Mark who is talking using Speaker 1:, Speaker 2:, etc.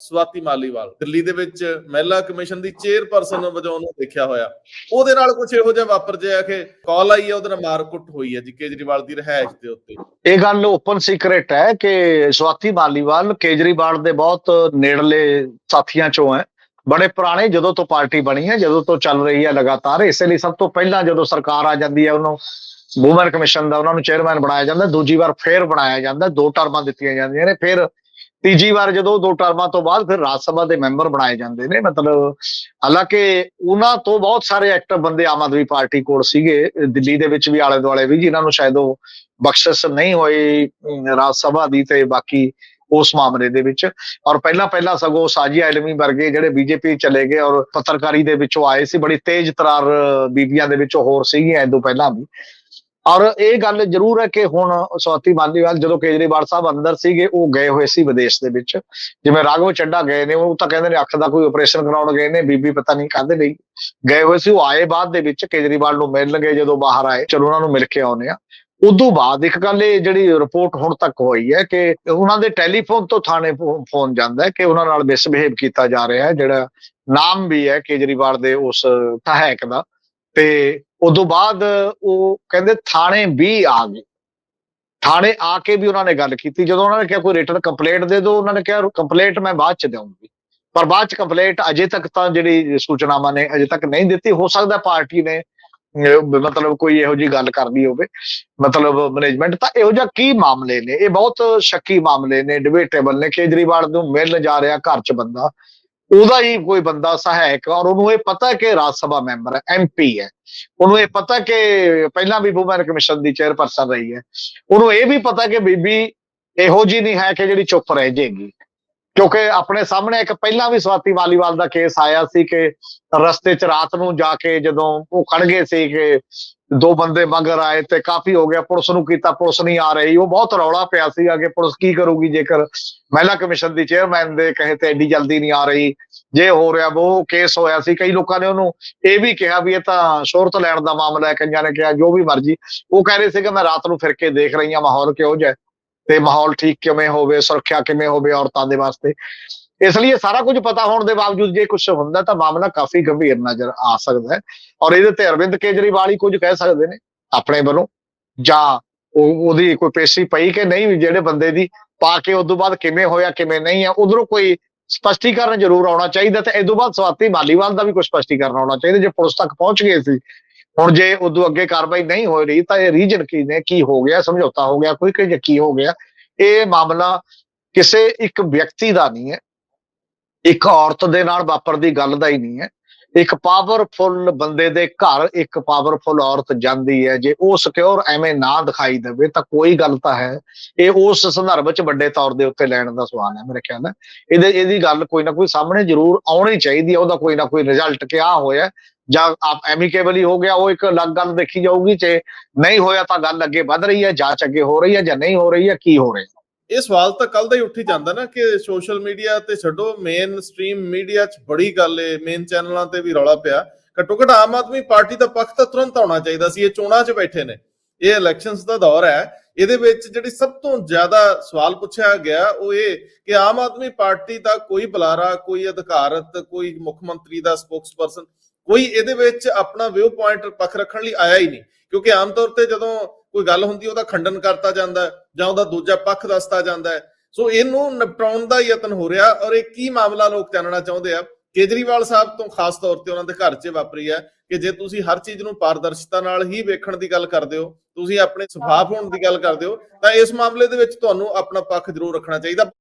Speaker 1: ਸਵਾਤੀ ਮਾਲੀਵਾਲ। ਦਿੱਲੀ ਦੇ ਵਿੱਚ ਮਹਿਲਾ ਕਮਿਸ਼ਨ ਦੀ ਚੇਅਰਪਰਸਨ ਵਜੋਂ ਉਹਨੂੰ ਦੇਖਿਆ ਹੋਇਆ। ਉਹਦੇ ਨਾਲ ਕੁਝ ਇਹੋ ਜਿਹਾ ਵਾਪਰ ਜਿਆ ਕਿ ਕਾਲ ਆਈ ਹੈ, ਉਹਦੇ ਨਾਲ ਮਾਰਕੁੱਟ ਹੋਈ ਹੈ ਜੀ, ਕੇਜਰੀਵਾਲ ਦੀ ਰਹਿائش ਦੇ ਉੱਤੇ।
Speaker 2: ਇਹ ਗੱਲ ਓਪਨ ਸੀਕ੍ਰੇਟ ਹੈ ਕਿ ਸਵਾਤੀ ਮਾਲੀਵਾਲ ਕੇਜਰੀਵਾਲ ਦੇ ਬਹੁਤ ਨੇੜਲੇ ਸਾਥੀਆਂ ਚੋਂ ਹੈ। ਬੜੇ ਪੁਰਾਣੇ ਜਦੋਂ ਤੋਂ ਪਾਰਟੀ ਬਣੀ ਹੈ, ਜਦੋਂ ਤੋਂ ਚੱਲ ਰਹੀ ਹੈ ਲਗਾਤਾਰ। ਇਸੇ ਲਈ ਸਭ ਤੋਂ ਪਹਿਲਾਂ ਜਦੋਂ ਸਰਕਾਰ ਆ ਜਾਂਦੀ ਹੈ, ਉਹਨੂੰ ਵੂਮਨ ਕਮਿਸ਼ਨ ਦਾ, ਉਹਨਾਂ ਨੂੰ ਚੇਅਰਮੈਨ ਬਣਾਇਆ ਜਾਂਦਾ। ਦੂਜੀ ਵਾਰ ਫੇਰ ਬਣਾਇਆ ਜਾਂਦਾ। ਦੋ ਟਰਮਾਂ ਦਿੱਤੀਆਂ ਜਾਂਦੀਆਂ ਨੇ, ਫੇਰ ਤੀਜੀ ਵਾਰ ਜਦੋਂ ਦੋ ਟਰਮਾਂ ਤੋਂ ਬਾਅਦ ਫਿਰ ਰਾਜ ਸਭਾ ਦੇ ਮੈਂਬਰ ਬਣਾਏ ਜਾਂਦੇ ਨੇ, ਮਤਲਬ ਹਾਲਾਂਕਿ ਉਹਨਾਂ ਤੋਂ ਬਹੁਤ ਸਾਰੇ ਐਕਟਿਵ ਬੰਦੇ ਆਮ ਆਦਮੀ ਪਾਰਟੀ ਕੋਲ ਸੀਗੇ, ਦਿੱਲੀ ਦੇ ਵਿੱਚ ਵੀ ਆਲੇ ਦੁਆਲੇ ਵੀ, ਜਿਨ੍ਹਾਂ ਨੂੰ ਸ਼ਾਇਦ ਉਹ ਬਖਸ਼ਿਸ਼ ਨਹੀਂ ਹੋਈ ਰਾਜ ਸਭਾ ਦੀ ਤੇ ਬਾਕੀ ਉਸ ਮਾਮਲੇ ਦੇ ਵਿੱਚ। ਔਰ ਪਹਿਲਾਂ ਪਹਿਲਾਂ ਸਗੋਂ ਸਾਜੀ ਆਲਮੀ ਵਰਗੇ ਜਿਹੜੇ ਬੀਜੇਪੀ ਚਲੇ ਗਏ ਔਰ ਪੱਤਰਕਾਰੀ ਦੇ ਵਿੱਚੋਂ ਆਏ ਸੀ, ਬੜੀ ਤੇਜ਼ ਤਰਾਰ ਬੀਬੀਆਂ ਦੇ ਵਿੱਚੋਂ ਹੋਰ ਸੀਗੀਆਂ ਇਦੋਂ ਪਹਿਲਾਂ ਵੀ। ਔਰ ਇਹ ਗੱਲ ਜ਼ਰੂਰ ਹੈ ਕਿ ਹੁਣ ਸਵਾਤੀ ਮਾਲੀਵਾਲ ਜਦੋਂ ਕੇਜਰੀਵਾਲ ਸਾਹਿਬ ਅੰਦਰ ਸੀਗੇ, ਉਹ ਗਏ ਹੋਏ ਸੀ ਵਿਦੇਸ਼ ਦੇ ਵਿੱਚ। ਜਿਵੇਂ ਰਾਘਵ ਚੱਡਾ ਗਏ ਨੇ, ਉਹ ਤਾਂ ਕਹਿੰਦੇ ਨੇ ਅੱਖ ਦਾ ਕੋਈ ਆਪਰੇਸ਼ਨ ਕਰਾਉਣ ਗਏ ਨੇ, ਬੀਬੀ ਪਤਾ ਨਹੀਂ ਕਾਹਦੇ ਲਈ ਗਏ ਹੋਏ ਸੀ। ਉਹ ਆਏ ਬਾਅਦ ਦੇ ਵਿੱਚ ਕੇਜਰੀਵਾਲ ਨੂੰ ਮਿਲਣਗੇ ਜਦੋਂ ਬਾਹਰ ਆਏ। ਚਲੋ ਉਹਨਾਂ ਨੂੰ ਮਿਲ ਕੇ ਆਉਨੇ ਆ ਉਦੋਂ ਬਾਅਦ ਇੱਕ ਗੱਲ ਇਹ ਜਿਹੜੀ ਰਿਪੋਰਟ ਹੁਣ ਤੱਕ ਹੋਈ ਹੈ ਕਿ ਉਹਨਾਂ ਦੇ ਟੈਲੀਫੋਨ ਤੋਂ ਥਾਣੇ ਫੋਨ ਜਾਂਦਾ ਹੈ ਕਿ ਉਹਨਾਂ ਨਾਲ ਮਿਸਬਿਹੇਵ ਕੀਤਾ ਜਾ ਰਿਹਾ ਹੈ, ਜਿਹੜਾ ਨਾਮ ਵੀ ਹੈ ਕੇਜਰੀਵਾਲ ਦੇ ਉਸ ਸਹਾਇਕ ਦਾ। ਤੇ ਉਦੋਂ ਬਾਅਦ ਉਹ ਕਹਿੰਦੇ ਥਾਣੇ ਵੀ ਆ ਗਏ। ਥਾਣੇ ਆ ਕੇ ਵੀ ਉਹਨਾਂ ਨੇ ਗੱਲ ਕੀਤੀ। ਜਦੋਂ ਉਹਨਾਂ ਨੇ ਕਿਹਾ ਕੋਈ ਰਿਟਰਨ ਕੰਪਲੇਂਟ ਦੇ ਦਿਓ, ਉਹਨਾਂ ਨੇ ਕਿਹਾ ਕੰਪਲੇਂਟ ਮੈਂ ਬਾਅਦ ਚ ਦੇਵਾਂਗੀ। ਪਰ ਬਾਅਦ ਚ ਕੰਪਲੇਂਟ ਅਜੇ ਤੱਕ ਤਾਂ ਜਿਹੜੀ ਸੂਚਨਾਵਾਂ ਨੇ ਅਜੇ ਤੱਕ ਨਹੀਂ ਦਿੱਤੀ। ਹੋ ਸਕਦਾ ਪਾਰਟੀ ਨੇ ਮਤਲਬ ਕੋਈ ਇਹੋ ਜੀ ਗੱਲ ਕਰਨੀ ਹੋਵੇ। ਮਤਲਬ ਮੈਨੇਜਮੈਂਟ ਤਾਂ ਇਹੋ ਜਿਹਾ ਕੀ ਮਾਮਲੇ ਨੇ? ਇਹ ਬਹੁਤ ਸ਼ੱਕੀ ਮਾਮਲੇ ਨੇ ਡਿਬੇਟੇਬਲ ਨੇ। ਕੇਜਰੀਵਾਲ ਨੂੰ ਮਿਲਣ ਜਾ ਰਿਹਾ ਘਰ ਚ ਬੰਦਾ। ਉਹਦਾ ਹੀ ਕੋਈ ਬੰਦਾ ਸਹਾਇਕ ਔਰ ਉਹਨੂੰ ਇਹ ਪਤਾ ਕਿ ਰਾਜ ਸਭਾ ਮੈਂਬਰ ਹੈ ਐਮਪੀ ਹੈ। ਉਹਨੂੰ ਇਹ ਪਤਾ ਕਿ ਪਹਿਲਾਂ ਵੀ ਵੂਮਨ ਕਮਿਸ਼ਨ ਦੀ ਚੇਅਰਪਰਸਨ ਰਹੀ ਹੈ। ਉਹਨੂੰ ਇਹ ਵੀ ਪਤਾ ਕਿ ਬੀਬੀ ਇਹੋ ਜੀ ਨਹੀਂ ਹੈ ਕਿ ਜਿਹੜੀ ਚੁੱਪ ਰਹਿ ਜਾਏਗੀ। ਕਿਉਂਕਿ ਆਪਣੇ ਸਾਹਮਣੇ ਇੱਕ ਪਹਿਲਾਂ ਵੀ ਸਵਾਤੀ ਵਾਲੀਵਾਲ ਦਾ ਕੇਸ ਆਇਆ ਸੀ ਕਿ ਰਸਤੇ 'ਚ ਰਾਤ ਨੂੰ ਜਾ ਕੇ ਜਦੋਂ ਉਹ ਖੜ ਗਏ ਸੀ ਕਿ ਦੋ ਬੰਦੇ ਮਗਰ ਆਏ ਤੇ ਕਾਫੀ ਹੋ ਗਿਆ, ਪੁਲਿਸ ਨੂੰ ਕੀਤਾ, ਪੁਲਿਸ ਨਹੀਂ ਆ ਰਹੀ। ਉਹ ਬਹੁਤ ਰੌਲਾ ਪਿਆ ਸੀਗਾ ਕਿ ਪੁਲਿਸ ਕੀ ਕਰੂਗੀ ਜੇਕਰ ਮਹਿਲਾ ਕਮਿਸ਼ਨ ਦੀ ਚੇਅਰਮੈਨ ਦੇ ਕਹੇ ਤੇ ਐਡੀ ਜਲਦੀ ਨਹੀਂ ਆ ਰਹੀ। ਜੇ ਹੋ ਰਿਹਾ, ਉਹ ਕੇਸ ਹੋਇਆ ਸੀ, ਕਈ ਲੋਕਾਂ ਨੇ ਉਹਨੂੰ ਇਹ ਵੀ ਕਿਹਾ ਵੀ ਇਹ ਤਾਂ ਸ਼ੋਹਰਤ ਲੈਣ ਦਾ ਮਾਮਲਾ ਹੈ, ਕਈਆਂ ਨੇ ਕਿਹਾ ਜੋ ਵੀ ਮਰਜ਼ੀ। ਉਹ ਕਹਿ ਰਹੇ ਸੀ ਕਿ ਮੈਂ ਰਾਤ ਨੂੰ ਫਿਰ ਕੇ ਦੇਖ ਰਹੀ ਹਾਂ ਮਾਹੌਲ ਕਿਹੋ ਜਿਹਾ ਤੇ ਮਾਹੌਲ ਠੀਕ ਕਿਵੇਂ ਹੋਵੇ, ਸੁਰੱਖਿਆ ਕਿਵੇਂ ਹੋਵੇ ਔਰਤਾਂ ਦੇ ਵਾਸਤੇ। ਇਸ ਲਈ ਇਹ ਸਾਰਾ ਕੁਝ ਪਤਾ ਹੋਣ ਦੇ ਬਾਵਜੂਦ ਜੇ ਕੁਝ ਹੁੰਦਾ ਤਾਂ ਮਾਮਲਾ ਕਾਫੀ ਗੰਭੀਰ ਨਜ਼ਰ ਆ ਸਕਦਾ ਹੈ। ਔਰ ਇਹਦੇ ਤੇ ਅਰਵਿੰਦ ਕੇਜਰੀਵਾਲ ਹੀ ਕੁਝ ਕਹਿ ਸਕਦੇ ਨੇ ਆਪਣੇ ਵੱਲੋਂ। ਜਾਂ ਉਹਦੀ ਕੋਈ ਪੇਸ਼ੀ ਪਈ ਕਿ ਨਹੀਂ ਵੀ ਜਿਹੜੇ ਬੰਦੇ ਦੀ ਪਾ ਕੇ ਉਦੋਂ ਬਾਅਦ ਕਿਵੇਂ ਹੋਇਆ, ਕਿਵੇਂ ਨਹੀਂ ਆ, ਉਧਰੋਂ ਕੋਈ ਸਪਸ਼ਟੀਕਰਨ ਜ਼ਰੂਰ ਆਉਣਾ ਚਾਹੀਦਾ ਤੇ ਇਦੋਂ ਬਾਅਦ ਸਵਾਤੀ ਮਾਲੀਵਾਲ ਦਾ ਵੀ ਕੋਈ ਸਪਸ਼ਟੀਕਰਨ ਆਉਣਾ ਚਾਹੀਦਾ ਜੇ ਪੁਲਿਸ ਤੱਕ ਪਹੁੰਚ ਗਏ ਸੀ। ਹੁਣ ਜੇ ਉਦੋਂ ਅੱਗੇ ਕਾਰਵਾਈ ਨਹੀਂ ਹੋ ਰਹੀ ਤਾਂ ਇਹ ਰੀਜਨ ਕੀ ਨੇ, ਕੀ ਹੋ ਗਿਆ, ਸਮਝੌਤਾ ਹੋ ਗਿਆ, ਕੋਈ ਕਿ ਕੀ ਹੋ ਗਿਆ। ਇਹ ਮਾਮਲਾ ਕਿਸੇ ਇੱਕ ਵਿਅਕਤੀ ਦਾ ਨਹੀਂ ਹੈ। ਇੱਕ ਔਰਤ ਦੇ ਨਾਲ ਵਾਪਰਦੀ ਗੱਲ ਦਾ ਹੀ ਨਹੀਂ ਹੈ। ਇੱਕ ਪਾਵਰਫੁੱਲ ਬੰਦੇ ਦੇ ਘਰ ਇੱਕ ਪਾਵਰਫੁੱਲ ਔਰਤ ਜਾਂਦੀ ਹੈ। ਜੇ ਉਹ ਸਿਕਿਉਰ ਐਵੇਂ ਨਾ ਦਿਖਾਈ ਦੇਵੇ ਤਾਂ ਕੋਈ ਗੱਲ ਤਾਂ ਹੈ। ਇਹ ਉਸ ਸੰਦਰਭ ਚ ਵੱਡੇ ਤੌਰ ਦੇ ਉੱਤੇ ਲੈਣ ਦਾ ਸਵਾਲ ਹੈ ਮੇਰੇ ਖਿਆਲ ਨਾਲ। ਇਹਦੇ, ਇਹਦੀ ਗੱਲ ਕੋਈ ਨਾ ਕੋਈ ਸਾਹਮਣੇ ਜ਼ਰੂਰ ਆਉਣੀ ਚਾਹੀਦੀ ਹੈ। ਉਹਦਾ ਕੋਈ ਨਾ ਕੋਈ ਰਿਜ਼ਲਟ ਕਿਆ ਹੋਇਆ ਜਾਂ ਆਪ ਐਮਿਕੇਬਲੀ ਹੋ ਗਿਆ, ਉਹ ਇੱਕ ਅਲੱਗ ਗੱਲ ਦੇਖੀ ਜਾਊਗੀ। ਜੇ ਨਹੀਂ ਹੋਇਆ ਤਾਂ ਗੱਲ ਅੱਗੇ ਵੱਧ ਰਹੀ ਹੈ, ਜਾਂਚ ਅੱਗੇ ਹੋ ਰਹੀ ਹੈ ਜਾਂ ਨਹੀਂ ਹੋ ਰਹੀ ਹੈ, ਕੀ ਹੋ ਰਿਹਾ
Speaker 1: ਇਹ ਸਵਾਲ ਤਾਂ ਕੱਲ ਦਾ ਹੀ ਉੱਠੀ ਜਾਂਦਾ ਨਾ ਕਿ ਸੋਸ਼ਲ ਮੀਡੀਆ ਤੇ ਛੱਡੋ ਮੇਨ ਸਟ੍ਰੀਮ ਮੀਡੀਆ 'ਚ ਬੜੀ ਗੱਲ ਏ ਮੇਨ ਚੈਨਲਾਂ ਤੇ ਵੀ ਰੌਲਾ ਪਿਆ। ਘੱਟੋ ਘੱਟ ਆਮ ਆਦਮੀ ਪਾਰਟੀ ਦਾ ਪੱਖ ਤਾਂ ਤੁਰੰਤ ਆਉਣਾ ਚਾਹੀਦਾ ਸੀ, ਇਹ ਚੋਣਾਂ 'ਚ ਬੈਠੇ ਨੇ। ਇਹ ਇਲੈਕਸ਼ਨਸ ਦਾ ਦੌਰ ਹੈ। ਇਹਦੇ ਵਿੱਚ ਜਿਹੜੀ ਸਭ ਤੋਂ ਜ਼ਿਆਦਾ ਸਵਾਲ ਪੁੱਛਿਆ ਗਿਆ, ਉਹ ਇਹ ਕਿ ਆਮ ਆਦਮੀ ਪਾਰਟੀ ਦਾ ਕੋਈ ਬੁਲਾਰਾ, ਕੋਈ ਅਧਿਕਾਰਤ, ਕੋਈ ਮੁੱਖ ਮੰਤਰੀ ਦਾ ਸਪੋਕਸਪਰਸਨ ਕੋਈ ਇਹਦੇ ਵਿੱਚ ਆਪਣਾ ਵਿਊ ਪੁਆਇੰਟ ਪੱਖ ਰੱਖਣ ਲਈ ਆਇਆ ਹੀ ਨਹੀਂ। ਕਿਉਂਕਿ ਆਮ ਤੌਰ ਤੇ ਜਦੋਂ ਕੋਈ ਗੱਲ ਹੁੰਦੀ ਉਹਦਾ ਖੰਡਨ ਕਰਤਾ ਜਾਂਦਾ ਜਾਂ ਉਹਦਾ ਦੂਜਾ ਪੱਖ ਦੱਸਤਾ ਜਾਂਦਾ ਹੈ। ਸੋ ਇਹਨੂੰ ਨਿਪਟਾਉਣ ਦਾ ਯਤਨ ਹੋ ਰਿਹਾ ਔਰ ਇਹ ਕੀ ਮਾਮਲਾ ਲੋਕ ਜਾਣਨਾ ਚਾਹੁੰਦੇ ਆ? ਕੇਜਰੀਵਾਲ ਸਾਹਿਬ ਤੋਂ ਖਾਸ ਤੌਰ ਤੇ ਉਹਨਾਂ ਦੇ ਘਰ 'ਚ ਵਾਪਰੀ ਹੈ ਕਿ ਜੇ ਤੁਸੀਂ ਹਰ ਚੀਜ਼ ਨੂੰ ਪਾਰਦਰਸ਼ਤਾ ਨਾਲ ਹੀ ਵੇਖਣ ਦੀ ਗੱਲ ਕਰਦੇ ਹੋ, ਤੁਸੀਂ ਆਪਣੇ ਸੁਭਾਅ ਹੋਣ ਦੀ ਗੱਲ ਕਰਦੇ ਹੋ, ਤਾਂ ਇਸ ਮਾਮਲੇ ਦੇ ਵਿੱਚ ਤੁਹਾਨੂੰ ਆਪਣਾ ਪੱਖ ਜ਼ਰੂਰ ਰੱਖਣਾ ਚਾਹੀਦਾ।